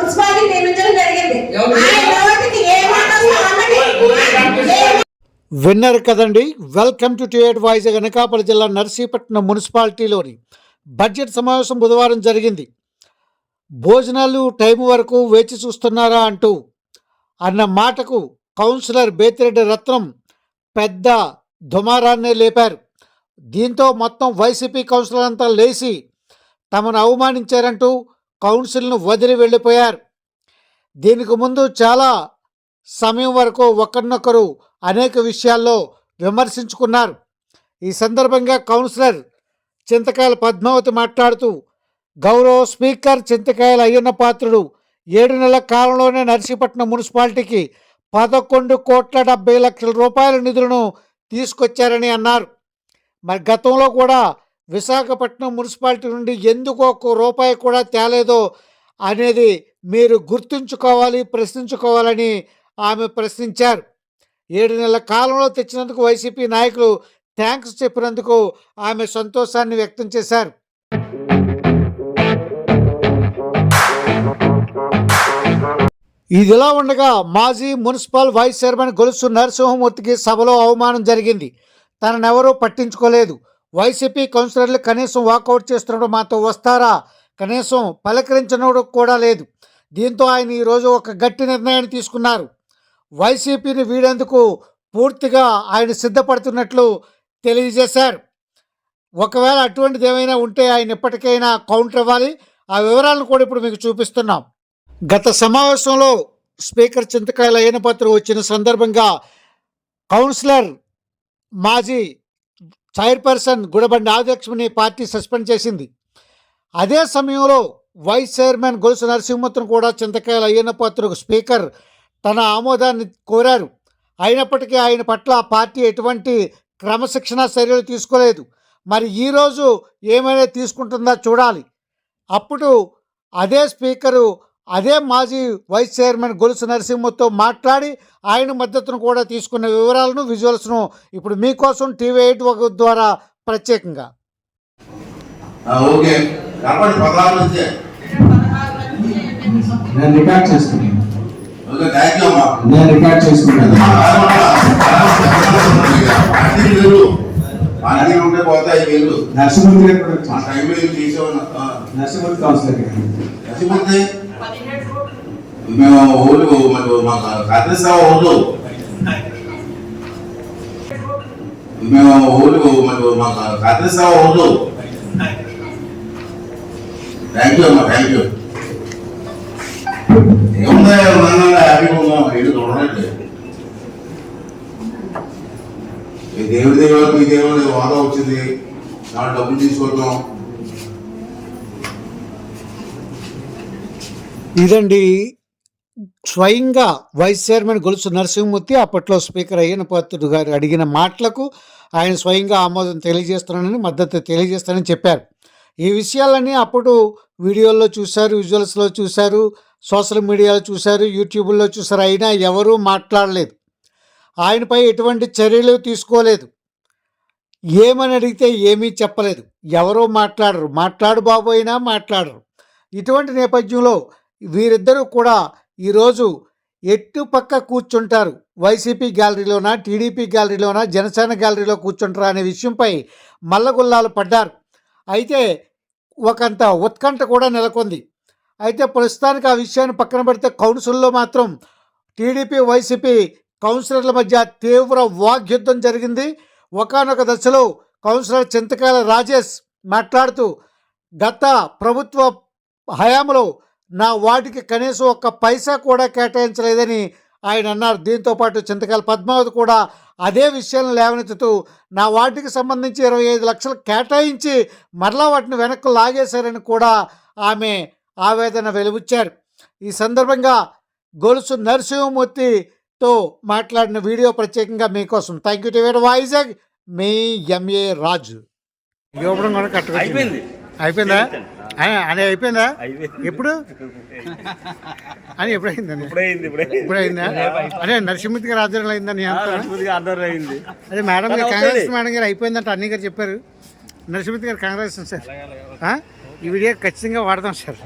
Municipality నియమించడం జరిగింది. విన్నారు కదండి వెల్కమ్ టు టీఎడ్ వాయిస్ గనకాపల్లి జిల్లా నర్సీపట్నం మున్సిపాలిటీలోని బడ్జెట్ సమావేశం బుధవారం జరిగింది. భోజనాలు టైం వరకు వేచి చూస్తున్నారా అంటూ అన్న మాటకు కౌన్సిలర్ బేతిరెడ్డి రత్నం పెద్ద దుమారాన్నే లేపారు. దీంతో మొత్తం వైసీపీ కౌన్సిలర్ అంతా లేచి తమను అవమానించారంటూ కౌన్సిల్ను వదిలి వెళ్ళిపోయారు. దీనికి ముందు చాలా సమయం వరకు ఒకరినొకరు అనేక విషయాల్లో విమర్శించుకున్నారు. ఈ సందర్భంగా కౌన్సిలర్ చింతకాయల పద్మావతి మాట్లాడుతూ గౌరవ స్పీకర్ చింతకాయల అయ్యన్న పాత్రుడు ఏడు నెలల కాలంలోనే నర్సీపట్నం మున్సిపాలిటీకి పదకొండు కోట్ల డెబ్బై లక్షల రూపాయల నిధులను తీసుకొచ్చారని అన్నారు. మరి గతంలో కూడా విశాఖపట్నం మున్సిపాలిటీ నుండి ఎందుకు ఒక్క రూపాయి కూడా తేలేదో అనేది మీరు గుర్తుంచుకోవాలి ప్రశ్నించుకోవాలని ఆమె ప్రశ్నించారు. ఏడు నెలల కాలంలో తెచ్చినందుకు వైసీపీ నాయకులు థ్యాంక్స్ చెప్పినందుకు ఆమె సంతోషాన్ని వ్యక్తం చేశారు. ఇదిలా ఉండగా మాజీ మున్సిపల్ వైస్ చైర్మన్ గొలుసు నరసింహమూర్తికి సభలో అవమానం జరిగింది. తననెవరూ పట్టించుకోలేదు. వైసీపీ కౌన్సిలర్లు కనీసం వాకౌట్ చేస్తున్నప్పుడు మాతో వస్తారా? కనీసం పలకరించినప్పుడు కూడా లేదు. దీంతో ఆయన ఈరోజు ఒక గట్టి నిర్ణయాన్ని తీసుకున్నారు. వైసీపీని వీడేందుకు పూర్తిగా ఆయన సిద్ధపడుతున్నట్లు తెలియజేశారు. ఒకవేళ అటువంటిది ఏమైనా ఉంటే ఆయన ఎప్పటికైనా కౌంటర్ ఇవ్వాలి ఆ వివరాలను కూడా ఇప్పుడు మీకు చూపిస్తున్నాం. గత సమావేశంలో స్పీకర్ చింతకాయల అయ్యనపత్ర వచ్చిన సందర్భంగా కౌన్సిలర్ మాజీ చైర్పర్సన్ గుడబండి ఆధ్యక్షుని పార్టీ సస్పెండ్ చేసింది. అదే సమయంలో వైస్ చైర్మన్ గొలుసు నరసింహత్ను కూడా చింతకాయల అయ్యన్నపాత్రకు స్పీకర్ తన ఆమోదాన్ని కోరారు. అయినప్పటికీ ఆయన పట్ల ఆ పార్టీ ఎటువంటి క్రమశిక్షణ చర్యలు తీసుకోలేదు. మరి ఈరోజు ఏమైనా తీసుకుంటుందా చూడాలి. అప్పుడు అదే స్పీకరు అదే మాజీ వైస్ చైర్మన్ గొలుసు నరసింహతో మాట్లాడి ఆయన మద్దతును కూడా తీసుకున్న వివరాలను విజువల్స్ను ఇప్పుడు మీకోసం టీవీ ఎయిట్ ద్వారా ప్రత్యేకంగా. ఓకే. నేను రికార్డ్ చేసుకున్నాను. నేను రికార్డ్ చేసుకున్నాను. చేసామన్నా నరసింహూర్తి కౌన్సిలర్ గారు నచ్చిపోతే మేము ఊళ్ళు మరి మాకు కత్రిస్తావా ఊళ్ళు మేము ఊళ్ళు మరి మాకు కత్రిస్తావా ఊళ్ళు థ్యాంక్ యూ అమ్మా థ్యాంక్ యూ ఏముందా హ్యాపీగా ఉందాం ఇది చూడండి దేవుడి దేవుడు మీ దేవుడు వాదం వచ్చింది. దాని డబ్బులు తీసుకొద్దాం ఇదండి స్వయంగా వైస్ చైర్మన్ గొలుసు నరసింహమూర్తి అప్పట్లో స్పీకర్ అయ్యన పాత్రుడు గారు అడిగిన మాటలకు ఆయన స్వయంగా ఆమోదం తెలియజేస్తున్నానని మద్దతు తెలియజేస్తానని చెప్పారు. ఈ విషయాలన్నీ అప్పుడు వీడియోల్లో చూశారు విజువల్స్లో చూశారు సోషల్ మీడియాలో చూశారు యూట్యూబ్లో చూశారు అయినా ఎవరూ మాట్లాడలేదు. ఆయనపై ఎటువంటి చర్యలు తీసుకోలేదు. ఏమని అడిగితే ఏమీ చెప్పలేదు. ఎవరో మాట్లాడరు. మాట్లాడు బాబు అయినా మాట్లాడరు. ఇటువంటి నేపథ్యంలో వీరిద్దరూ కూడా ఈరోజు ఎట్టు పక్క కూర్చుంటారు? వైసీపీ గ్యాలరీలోనా టీడీపీ గ్యాలరీలోనా జనసేన గ్యాలరీలో కూర్చుంటారా అనే విషయంపై మల్లగుల్లాలు పడ్డారు. అయితే ఒకంత ఉత్కంఠ కూడా నెలకొంది. అయితే ప్రస్తుతానికి ఆ విషయాన్ని పక్కన పెడితే కౌన్సిల్లో మాత్రం టీడీపీ వైసీపీ కౌన్సిలర్ల మధ్య తీవ్ర వాగ్యుద్ధం జరిగింది. ఒకానొక దశలో కౌన్సిలర్ చింతకాల రాజేష్ మాట్లాడుతూ గత ప్రభుత్వ హయాంలో నా వాటికి కనీసం ఒక్క పైసా కూడా కేటాయించలేదని ఆయన అన్నారు. దీంతో పాటు చింతకాయల పద్మావతి కూడా అదే విషయాలను లేవనెత్తుతూ నా వాటికి సంబంధించి ఇరవై ఐదు లక్షలు కేటాయించి మరలా వాటిని వెనక్కు లాగేశారని కూడా ఆమె ఆవేదన వెలుబుచ్చారు. ఈ సందర్భంగా గొలుసు నరసింహమూర్తితో మాట్లాడిన వీడియో ప్రత్యేకంగా మీకోసం. థ్యాంక్ యూ టు వైజాగ్ మీ ఎంఏ రాజు. ఇవ్వడం కూడా అయిపోయింది? అని అయిపోయిందా. ఎప్పుడు? అని ఎప్పుడు అయిందని ఇప్పుడే అయింది ఇప్పుడే ఇప్పుడు అయిందా అదే నరసింహమూర్తి గారు ఆధ్వర్యంలో అయిందని ఆర్డర్ అయింది. అదే మేడం గారు కాంగ్రెస్. మేడం గారు అయిపోయిందంట అన్ని గారు చెప్పారు. నరసింహమూర్తి గారు కాంగ్రెస్ సార్? ఈ వీడియో ఖచ్చితంగా వాడదాం సార్.